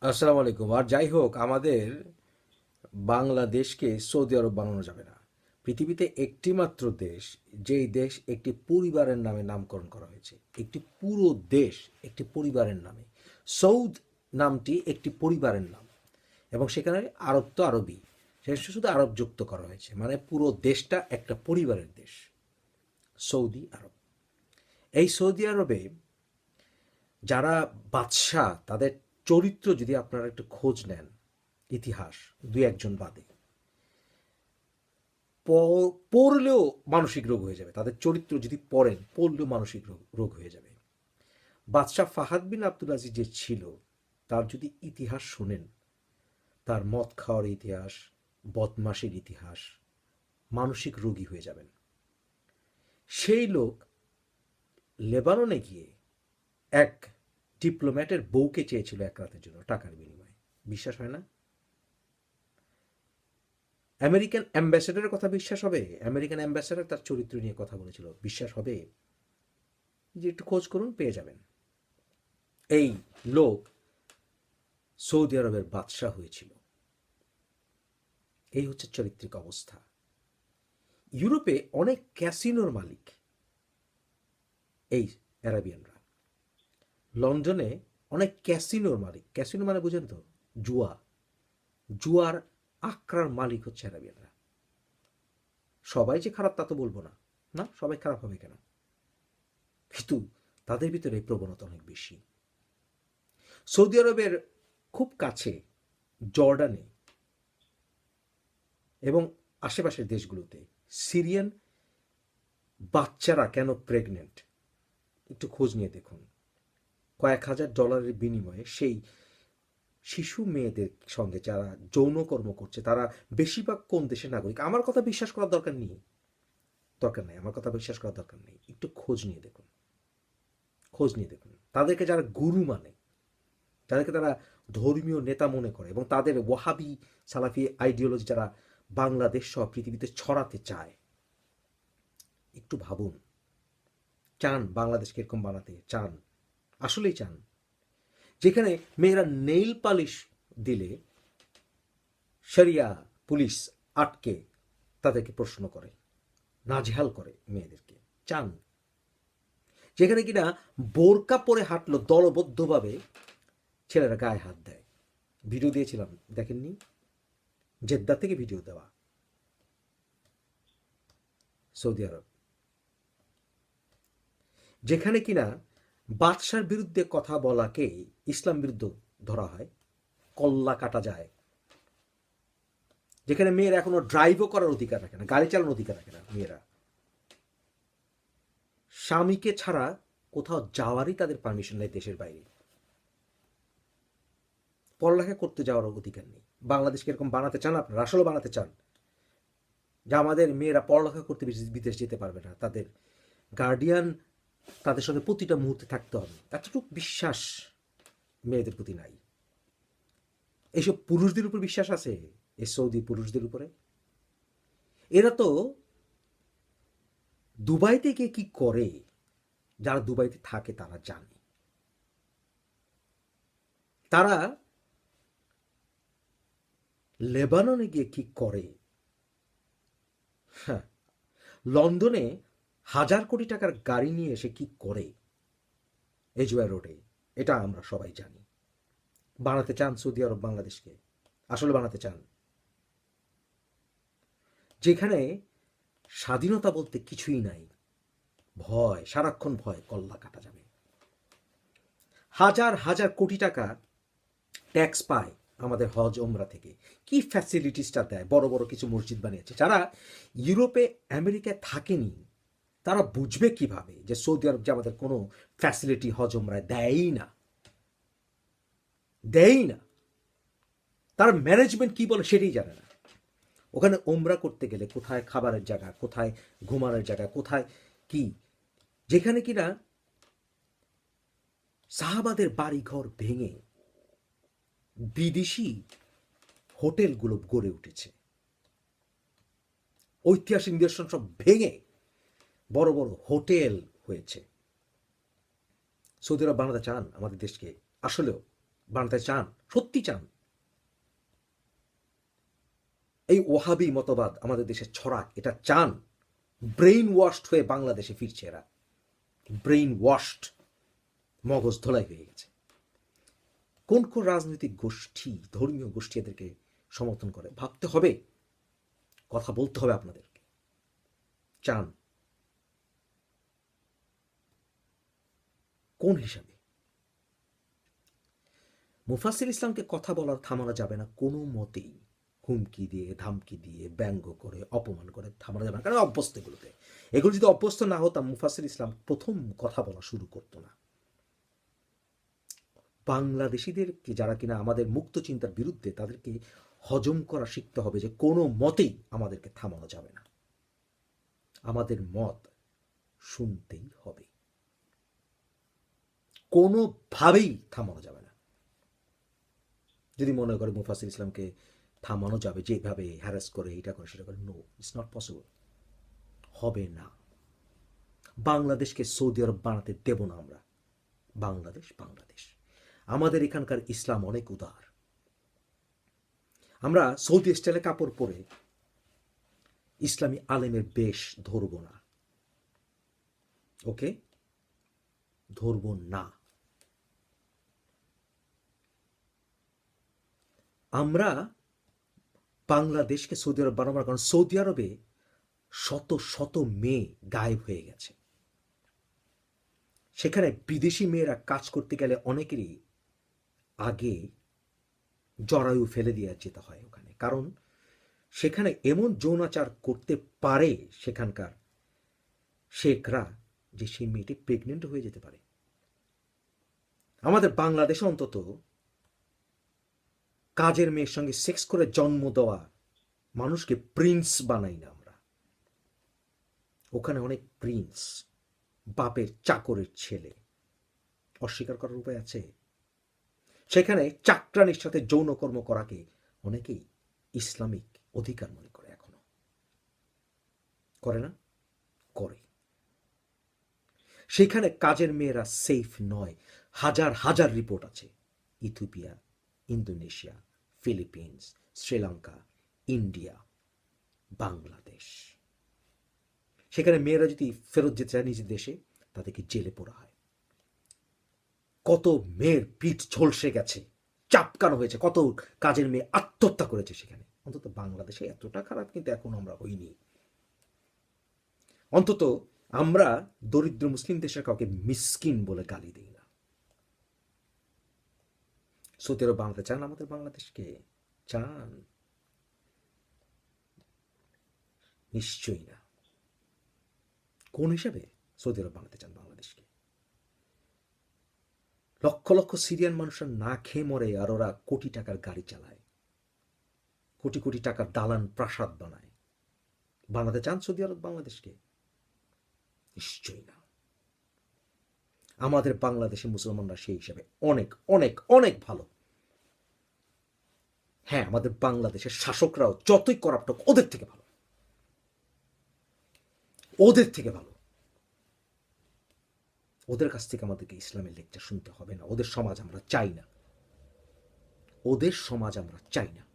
আসসালামু আলাইকুম। আর যাই হোক, আমাদের বাংলাদেশকে সৌদি আরব বানানো যাবে না। পৃথিবীতে একটি মাত্র দেশ, যেই দেশ একটি পরিবারের নামে নামকরণ করা হয়েছে। একটি পুরো দেশ একটি পরিবারের নামে। সৌদ নামটি একটি পরিবারের নাম। এবং সেখানে আরব তো আরবই। সেটা শুধু আরব যুক্ত করা হয়েছে। মানে পুরো দেশটা একটা পরিবারের দেশ। সৌদি আরব। এই সৌদি আরবে যারা বাদশাহ, তাদের চরিত্র যদি আপনারা একটু খোঁজ নেন, ইতিহাস, দুই একজন বাদে পড়লেও মানসিক রোগ হয়ে যাবে। তাদের চরিত্র যদি পড়েন, পড়লেও মানসিক রোগ হয়ে যাবে। বাদশাহ ফাহাদ বিন আব্দুল আজিজ যে ছিল, তার যদি ইতিহাস শোনেন, তার মদ খাওয়ার ইতিহাস, বদমাসের ইতিহাস, মানসিক রোগী হয়ে যাবেন। সেই লোক লেবাননে গিয়ে এক ডিপ্লোম্যাটের বউকে চেয়েছিল এক রাতের জন্য টাকার বিনিময়ে। বিশ্বাস হয় না? আমেরিকান অ্যাম্বাসেডারের কথা বিশ্বাস হবে? আমেরিকান অ্যাম্বাসেডার তার চরিত্র নিয়ে কথা বলেছিল। বিশ্বাস হবে? যে একটু খোঁজ করুন, পেয়ে যাবেন। এই লোক সৌদি আরবের বাদশাহ হয়েছিল। এই হচ্ছে চরিত্রিক অবস্থা। ইউরোপে অনেক ক্যাসিনোর মালিক এই অ্যারাবিয়ানরা। লন্ডনে অনেক ক্যাসিনোর মালিক। ক্যাসিনো মানে বুঝেন তো, জুয়া। জুয়ার আক্রার মালিক হচ্ছে অ্যারাবিয়ানরা সবাই যে খারাপ তা তো বলব না। না, সবাই খারাপ হবে কেন? কিন্তু তাদের ভিতরে প্রবণতা অনেক বেশি। সৌদি আরবের খুব কাছে জর্ডানে এবং আশেপাশের দেশগুলোতে সিরিয়ান বাচ্চারা কেন প্রেগনেন্ট? একটু খোঁজ নিয়ে দেখুন। কয়েক হাজার ডলারের বিনিময়ে সেই শিশু মেয়েদের সঙ্গে যারা যৌনকর্ম করছে, তারা বেশিরভাগ কোন দেশের নাগরিক? আমার কথা বিশ্বাস করার দরকার নেই। দরকার নেই, আমার কথা বিশ্বাস করার দরকার নেই। একটু খোঁজ নিয়ে দেখুন। খোঁজ নিয়ে দেখুন। তাদেরকে যারা গুরু মানে যাদেরকে তারা ধর্মীয় নেতা মনে করে এবং তাদের ওয়াহাবি, সালাফি আইডিওলজি যারা বাংলাদেশ সহ পৃথিবীতে ছড়াতে চায়, একটু ভাবুন। চান বাংলাদেশকে এরকম বানাতে, চান। আসলেই চান। যেখানে মেয়েরা নেইল পালিশ দিলে শরিয়া পুলিশ আটকে তাদেরকে প্রশ্ন করে, নাজেহাল করে মেয়েদেরকে। চান। যেখানে কিনা বোরকা পরে হাঁটলো দলবদ্ধভাবে, ছেলেরা গায়ে হাত দেয়। ভিডিও দিয়েছিলাম, দেখেননি? জেদ্দা থেকে ভিডিও দেওয়া। সৌদি আরব। যেখানে কিনা বাদশার বিরুদ্ধে কথা বলাকে ইসলাম বিরুদ্ধ ধরা হয়, কল্লা কাটা যায়। যেখানে মেয়েরা এখনও ড্রাইভও করার অধিকার রাখে না, গাড়ি চালানোর অধিকার রাখে না মেয়েরা। স্বামীকে ছাড়া কোথাও যাওয়ারই তাদের পারমিশন নেই দেশের বাইরে। পড়ালেখা করতে যাওয়ার অধিকার নেই। বাংলাদেশকে এরকম বানাতে চান আপনারা? আসলে বানাতে চান। যে আমাদের মেয়েরা পড়ালেখা করতে বিদেশ- বিদেশ যেতে পারবে না, তাদের গার্ডিয়ান তাদের সঙ্গে প্রতিটা মুহূর্তে থাকতে হবে। এতটুকু বিশ্বাস মেয়েদের প্রতি নাই। এইসব পুরুষদের উপর বিশ্বাস আছে? এই সৌদি পুরুষদের উপরে? এরা তো দুবাইতে গিয়ে কি করে? যারা দুবাইতে থাকে, তারা জানে। তারা লেবাননে গিয়ে কি করে? হ্যাঁ লন্ডনে হাজার কোটি টাকার গাড়ি নিয়ে এসে কি করে? এজুয়া রোডে, এটা আমরা সবাই জানি। বানাতে চান সৌদি আরব বাংলাদেশকে। আসলে বানাতে চান। যেখানে স্বাধীনতা বলতে কিছুই নাই। ভয়, সারাক্ষণ ভয়, কল্লা কাটা যাবে। হাজার হাজার কোটি টাকা ট্যাক্স পায় আমাদের হজ ওমরা থেকে। কি ফ্যাসিলিটিসটা দেয়? বড় বড় কিছু মসজিদ বানিয়েছে। যারা ইউরোপে, আমেরিকায় থাকেনি তারা বুঝবে কীভাবে যে সৌদি আরব যে আমাদের কোনো ফ্যাসিলিটি হজ ওমরায় দেয়ই না। দেয়ই না। তার ম্যানেজমেন্ট কি বলে সেটাই জানে না। ওখানে ওমরা করতে গেলে কোথায় খাবারের জায়গা, কোথায় ঘুমানোর জায়গা, কোথায় কি? যেখানে কিনা সাহাবাদের বাড়িঘর ভেঙে বিদেশি হোটেলগুলো গড়ে উঠেছে। ঐতিহাসিক নিদর্শন সব ভেঙে বড় বড় হোটেল হয়েছে। সৌদি আরব বানাতে চান, আমাদের দেশকে। আসলেও বানাতে চান, সত্যি চান। এই ওহাবি মতবাদ আমাদের দেশে ছড়াক, এটা চান। ব্রেইন ওয়াশড হয়ে বাংলাদেশে ফিরছে এরা। ব্রেইন ওয়াশড মগজ ধোলাই হয়ে গেছে। কোন কোন রাজনৈতিক গোষ্ঠী, ধর্মীয় গোষ্ঠী এদেরকে সমর্থন করে? ভাবতে হবে, কথা বলতে হবে আপনাদেরকে। চান। কোন হিসাবে? মুফাসিল ইসলামকে কথা বলার থামানো যাবে না কোনো মতেই। হুমকি দিয়ে, ধামকি দিয়ে, ব্যঙ্গ করে, অপমান করে থামানো যাবে না। কারণ অভ্যস্ত এগুলোতে। এগুলো যদি অভ্যস্ত না হতাম মুফাসিল ইসলাম প্রথম কথা বলা শুরু করতো না। বাংলাদেশিদেরকে যারা কিনা আমাদের মুক্ত চিন্তার বিরুদ্ধে তাদেরকে হজম করা শিখতে হবে যে কোনো মতেই আমাদেরকে থামানো যাবে না। আমাদের মত শুনতেই হবে। কোনোভাবেই থামানো যাবে না। যদি মনে করে মুফাসির ইসলামকে থামানো যাবে যেভাবে হ্যারাস করে, এটা করে, সেটা করে নো ইটস নট পসিবল হবে না। বাংলাদেশকে সৌদি আরব বানাতে দেব না আমরা। বাংলাদেশ বাংলাদেশ। আমাদের এখানকার ইসলাম অনেক উদার। আমরা সৌদি স্টাইলে কাপড় পরে ইসলামী আলেমের বেশ ধরব না। ওকে? ধরব না। আমরা বাংলাদেশকে সৌদি আরব বানাবার কারণ সৌদি আরবে শত শত মেয়ে গায়েব হয়ে গেছে। সেখানে বিদেশি মেয়েরা কাজ করতে গেলে অনেকেরই আগে জরায়ু ফেলে দিয়ে যেতে হয় ওখানে। কারণ সেখানে এমন যৌনাচার করতে পারে সেখানকার শেখরা যে সেই মেয়েটি প্রেগনেন্ট হয়ে যেতে পারে। আমাদের বাংলাদেশে অন্তত কাজের মেয়ের সঙ্গে সেক্স করে জন্ম দেওয়া মানুষকে প্রিন্স বানাই না আমরা। ওখানে অনেক প্রিন্স বাপের চাকরের ছেলে। অস্বীকার করার উপায় আছে? সেখানে চাকরানির সাথে যৌনকর্ম করাকে অনেকেই ইসলামিক অধিকার মনে করে এখনও। করে না? করে। সেখানে কাজের মেয়েরা সেফ নয়। হাজার হাজার রিপোর্ট আছে। Ethiopia Indonesia Philippines Sri Lanka India Bangladesh সেখানে মেয়েরা যদি ফেরত যেতে চায় নিজের দেশে, তাদেরকে জেলে পড়া হয়। কত মেয়ের পিঠ ঝলসে গেছে, চাপকানো হয়েছে, কত কাজের মেয়ে আত্মহত্যা করেছে সেখানে। অন্তত বাংলাদেশে এতটা খারাপ কিন্তু এখন আমরা হইনি। অন্তত আমরা দরিদ্র মুসলিম দেশের কাউকে মিসকিন বলে গালি দিই আরব বানাতে চান আমাদের বাংলাদেশকে? চান? নিশ্চয়ই না। কোন হিসাবে সৌদি আরব বানাতে চান বাংলাদেশকে? লক্ষ লক্ষ সিরিয়ান মানুষরা না খেয়ে মরে আর ওরা কোটি টাকার গাড়ি চালায়। কোটি কোটি টাকার দালান প্রাসাদ বানায়। বানাতে চান সৌদি আরব বাংলাদেশকে? নিশ্চয়ই না। আমাদের বাংলাদেশে মুসলমানরা সেই হিসাবে অনেক অনেক অনেক ভালো। হ্যাঁ আমাদের বাংলাদেশের শাসকরাও যতই করাপ্ট ওদের থেকে ভালো। ওদের থেকে ভালো। ওদের কাছ থেকে আমাদেরকে ইসলামের লেকচার শুনতে হবে না। ওদের সমাজ আমরা চাই না। ওদের সমাজ আমরা চাই না।